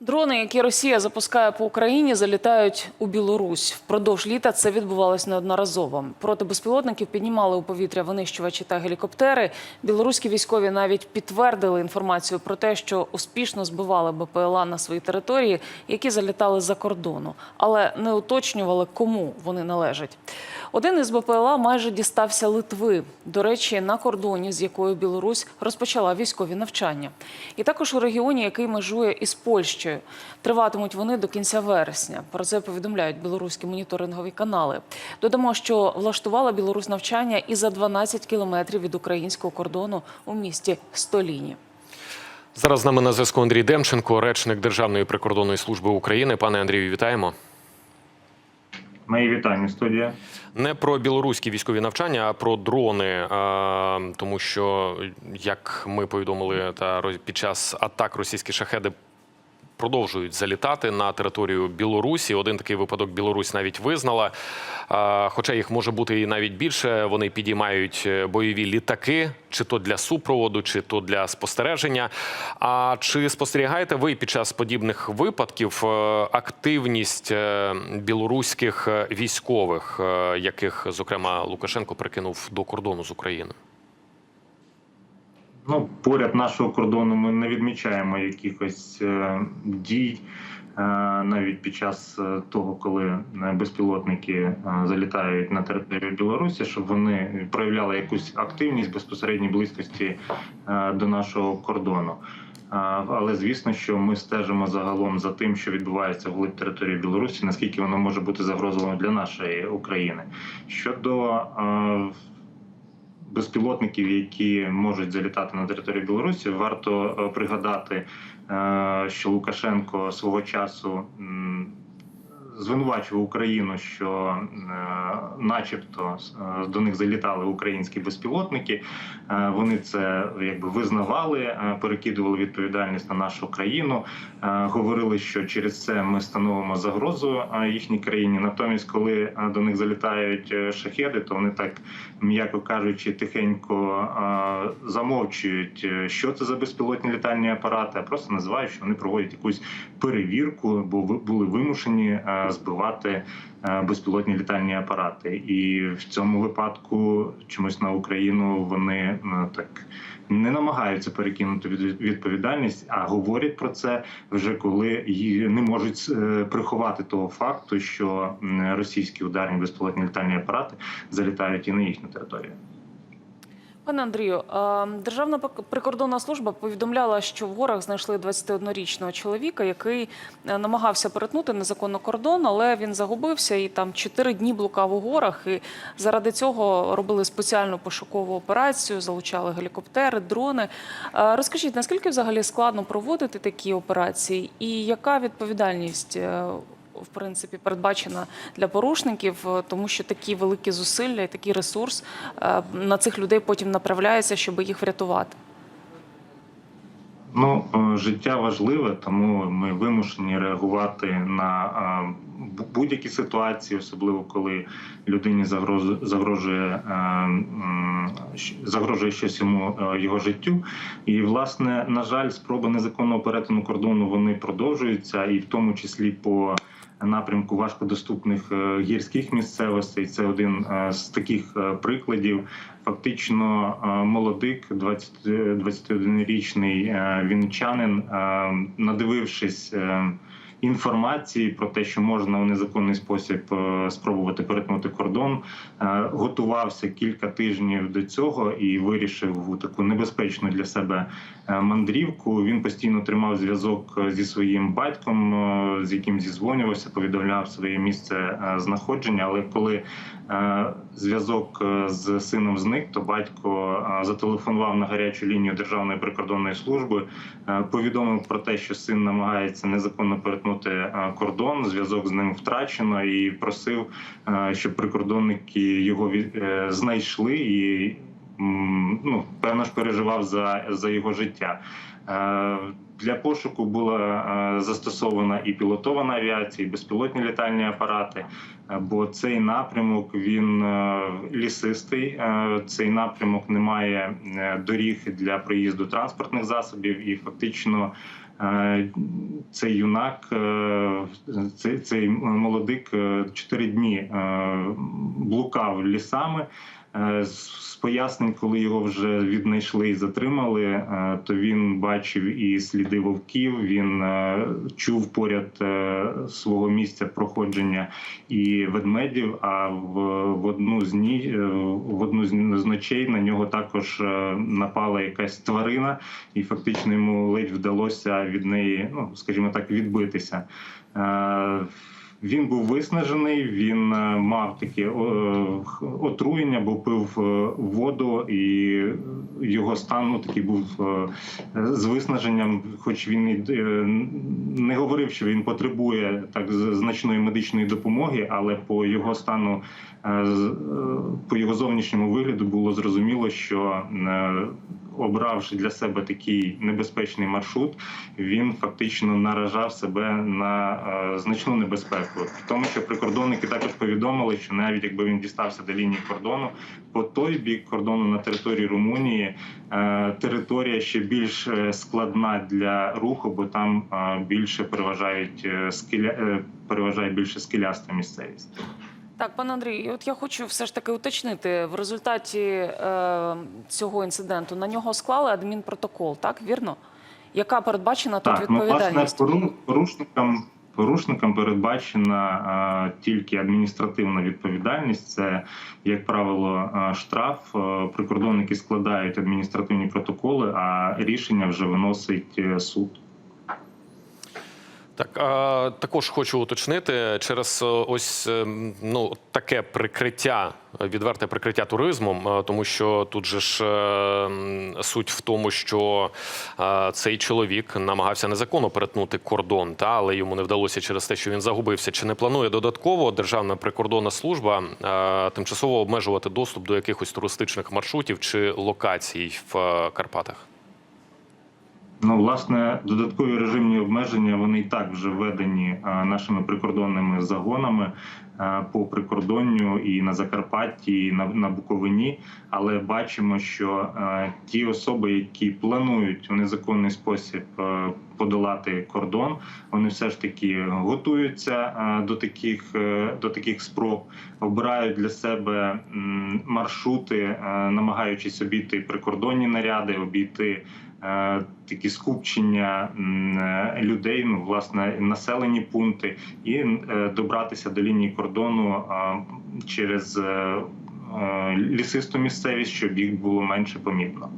Дрони, які Росія запускає по Україні, залітають у Білорусь. Впродовж літа це відбувалось неодноразово. Проти безпілотників піднімали у повітря винищувачі та гелікоптери. Білоруські військові навіть підтвердили інформацію про те, що успішно збивали БПЛА на своїй території, які залітали за кордону, але не уточнювали, кому вони належать. Один із БПЛА майже дістався Литви. До речі, на кордоні, з якою Білорусь розпочала військові навчання, і також у регіоні, який межує із Польщею. Триватимуть вони до кінця вересня. Про це повідомляють білоруські моніторингові канали. Додамо, що влаштувала Білорусь навчання і за 12 кілометрів від українського кордону у місті Століні. Зараз з нами на зв'язку Андрій Демченко, речник Державної прикордонної служби України. Пане Андрію, вітаємо. Мої вітання, студія. Не про білоруські військові навчання, а про дрони. Тому що, як ми повідомили, та під час атак російські шахеди продовжують залітати на територію Білорусі. Один такий випадок Білорусь навіть визнала. Хоча їх може бути і навіть більше. Вони підіймають е, бойові літаки, чи то для супроводу, чи то для спостереження. А чи спостерігаєте ви під час подібних випадків е, активність е, білоруських військових, яких зокрема Лукашенко прикинув до кордону з Україною? Ну, поряд нашого кордону ми не відмічаємо якихось е, дій. е, Навіть під час е, того, коли безпілотники залітають на територію Білорусі, щоб вони проявляли якусь активність безпосередній близькості до нашого кордону. Але звісно, що ми стежимо загалом за тим, що відбувається вглиб території Білорусі, наскільки воно може бути загрозливим для нашої України. Щодо безпілотників, які можуть залітати на територію Білорусі, варто е, пригадати, е, що Лукашенко свого часу звинувачував Україну, що, е, начебто, е, до них залітали українські безпілотники. Е, Вони це якби визнавали, перекидували відповідальність на нашу країну, говорили, що через це ми становимо загрозу їхній країні. Натомість, коли до них залітають шахеди, то вони так, м'яко кажучи, тихенько замовчують, що це за безпілотні літальні апарати, а просто називають, що вони проводять якусь перевірку, бо ви- були вимушені збивати е, безпілотні літальні апарати. І в цьому випадку чомусь на Україну вони ну, так. Не намагаються перекинути від- відповідальність, а говорять про це вже коли її не можуть е, приховати того факту, що російські ударні безпілотні літальні апарати залітають і на їхню територію. Пане Андрію, е, Державна прикордонна служба повідомляла, що в горах знайшли 21-річного чоловіка, який е, намагався перетнути незаконно кордон, але він загубився і там 4 дні блукав у горах. І заради цього робили спеціальну пошукову операцію, залучали гелікоптери, дрони. Е, Розкажіть, наскільки взагалі складно проводити такі операції, і яка відповідальність? В принципі, передбачена для порушників, е, тому що такі великі зусилля і такий ресурс е, на цих людей потім направляється, щоб їх врятувати. Ну, е, життя важливе, тому ми вимушені реагувати на будь-які ситуації, особливо коли людині загроз- загрожує, е, загрожує щось йому е, його життю. І власне, на жаль, спроби незаконного перетину кордону вони продовжуються, і в тому числі по напрямку важкодоступних е, гірських місцевостей. Це один з таких прикладів. Фактично, молодик, 20, е, 21-річний е, вінничанин, е, надивившись. Інформації про те, що можна у незаконний спосіб е, спробувати перетнути кордон, е, готувався кілька тижнів до цього і вирішив таку небезпечну для себе е, мандрівку. Він постійно тримав зв'язок зі своїм батьком, з яким зізвонювався, повідомляв своє місце знаходження. Але коли зв'язок е, з сином зник, то батько е, зателефонував на гарячу лінію Державної прикордонної служби, е, повідомив про те, що син намагається незаконно перетнути е, кордон. Зв'язок з ним втрачено, і просив, е, щоб прикордонники його е, знайшли і ну певно ж переживав за, за його життя. Е, Для пошуку була е, застосована і пілотована авіація, і безпілотні літальні апарати. е, Бо цей напрямок він лісистий. Цей напрямок не має доріг для проїзду транспортних засобів, і фактично Цей юнак, цей, молодик чотири дні блукав лісами. Е, З пояснень, коли його вже віднайшли і затримали, е, то він бачив і сліди вовків. Він е, чув поряд свого місця проходження і ведмедів. А в, одну з ні в одну з ночей на нього також напала якась тварина, і фактично йому ледь вдалося від неї, ну скажімо так, відбитися. Він був виснажений, він е, мав таке отруєння, бо пив е, воду, і його стан ну, такий був е, з виснаженням, хоч він і не говорив, що він потребує так значної медичної допомоги, але по його стану, по його зовнішньому вигляду було зрозуміло, що обравши для себе такий небезпечний маршрут, він фактично наражав себе на значну небезпеку. Тому що прикордонники також повідомили, що навіть якби він дістався до лінії кордону, по той бік кордону на території Румунії е, територія ще більш е, складна для руху, бо там е, більше переважають скеля, е, переважає більше скеляста місцевість. Так, пане Андрій, от я хочу все ж таки уточнити в результаті е, цього інциденту на нього склали адмінпротокол, так вірно? Яка передбачена тут Так, ну власне порушникам. Порушникам передбачена тільки адміністративна відповідальність. Це, як правило, штраф. Прикордонники складають адміністративні протоколи, а рішення вже виносить е, суд. Так, а, також хочу уточнити через е, ось е, ну таке прикриття, відверте прикриття туризмом, е, тому що тут же ж е, суть в тому, що е, цей чоловік намагався незаконно перетнути кордон, та але йому не вдалося через те, що він загубився. Чи не планує додатково Державна прикордонна служба тимчасово обмежувати доступ до якихось туристичних маршрутів чи локацій в Карпатах? Ну, власне, додаткові режимні обмеження вони і так вже введені нашими прикордонними загонами по прикордонню і на Закарпатті, і на, Буковині. Але бачимо, що ті особи, які планують у незаконний спосіб подолати кордон, вони все ж таки готуються до таких е, до таких спроб, обирають для себе маршрути, намагаючись обійти прикордонні наряди, обійти такі скупчення е, людей, ну власне населені пункти, і е, добратися до лінії кордону е, через е, е, лісисту місцевість, щоб їх було менше помітно.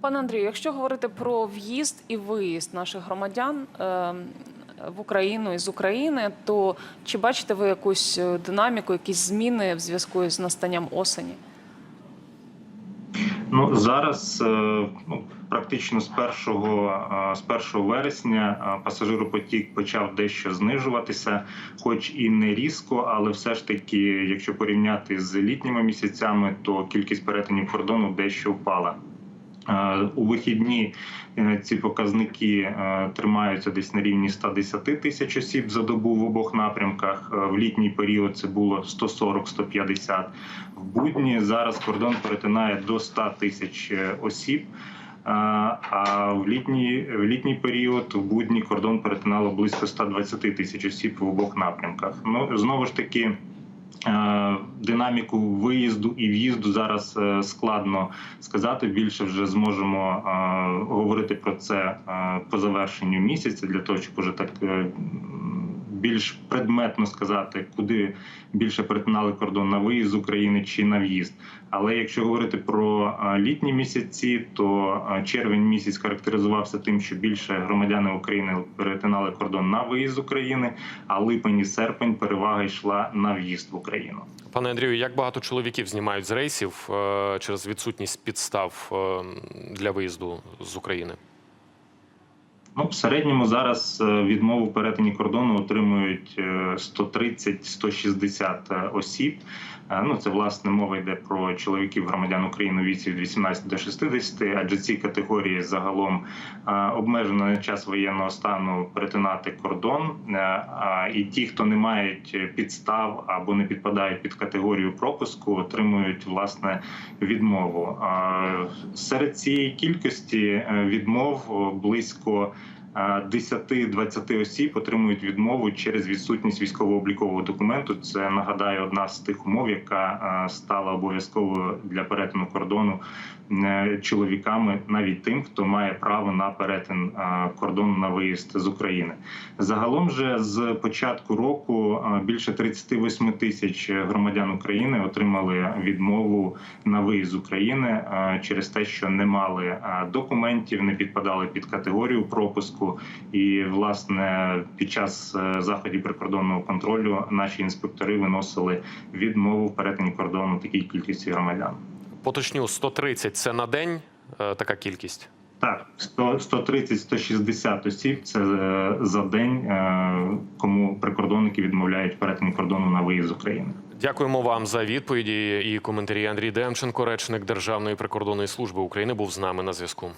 Пане Андрію, якщо говорити про в'їзд і виїзд наших громадян е, в Україну із України, то чи бачите ви якусь е, динаміку, якісь зміни в зв'язку з настанням осені? Ну зараз е, ну, практично з 1, е, з 1 вересня е, пасажиропотік почав дещо знижуватися, хоч і не різко, але все ж таки, якщо порівняти з літніми місяцями, то кількість перетинів кордону дещо впала. У вихідні е, ці показники е, тримаються десь на рівні 110 тисяч осіб за добу в обох напрямках. Е, В літній період це було 140-150. В будні зараз кордон перетинає до 100 тисяч осіб. А в літній, в літній період в будні кордон перетинало близько 120 тисяч осіб в обох напрямках. Ну знову ж таки. Е, Динаміку виїзду і в'їзду зараз е, складно сказати. Більше вже зможемо е, говорити про це по завершенню місяця для того, щоб уже так більш предметно сказати, куди більше перетинали кордон на виїзд з України чи на в'їзд. Але якщо говорити про е, літні місяці, то е, червень місяць характеризувався тим, що більше громадяни України перетинали кордон на виїзд з України, а липень і серпень перевага йшла на в'їзд в Україну. Пане Андрію, як багато чоловіків знімають з рейсів е, через відсутність підстав для виїзду з України? Ну, в середньому зараз е, відмову в перетині кордону отримують е, 130-160 осіб. Е, Ну, це власне мова йде про чоловіків громадян України віці від 18 до 60, адже ці категорії загалом е, обмежено на час воєнного стану перетинати кордон. Е, І ті, хто не мають підстав або не підпадають під категорію пропуску, отримують власне відмову. Е, Серед цієї кількості е, відмов близько е, 10-20 осіб отримують відмову через відсутність військово-облікового документу. Це нагадаю одна з тих умов, яка е, стала обов'язковою для перетину кордону е, чоловіками, навіть тим, хто має право на перетин е, кордону на виїзд з України. Загалом же з початку року більше 38 тисяч громадян України отримали відмову на виїзд з України через те, що не мали документів, не підпадали під категорію пропуску. І власне під час е, заходів прикордонного контролю наші інспектори виносили відмову в перетині кордону такій кількості громадян. Поточню 130 – це на день е, така кількість. Так, 130-160 осіб це е, за день, кому прикордонники відмовляють в перетині кордону на виїзд з України. Дякуємо вам за відповіді і коментарі. Андрій Демченко, речник Державної прикордонної служби України, був з нами на зв'язку.